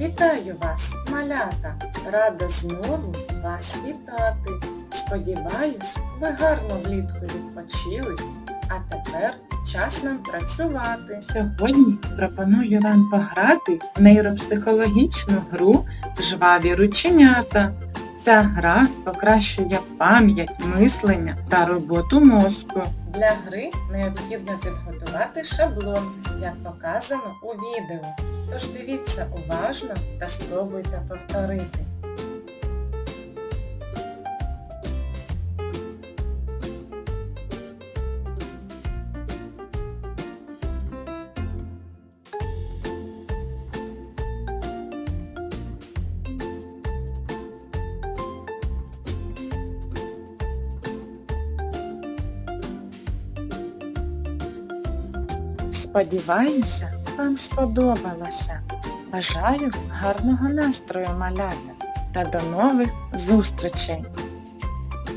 Вітаю вас, малята! Рада знову вас вітати. Сподіваюсь, ви гарно влітку відпочили, а тепер час нам працювати. Сьогодні пропоную вам пограти в нейропсихологічну гру Жваві рученята. Ця гра покращує пам'ять, мислення та роботу мозку. Для гри необхідно підготувати шаблон, як показано у відео. Тож дивіться уважно та спробуйте повторити. Сподіваюся, вам сподобалося. Бажаю гарного настрою малята та до нових зустрічей!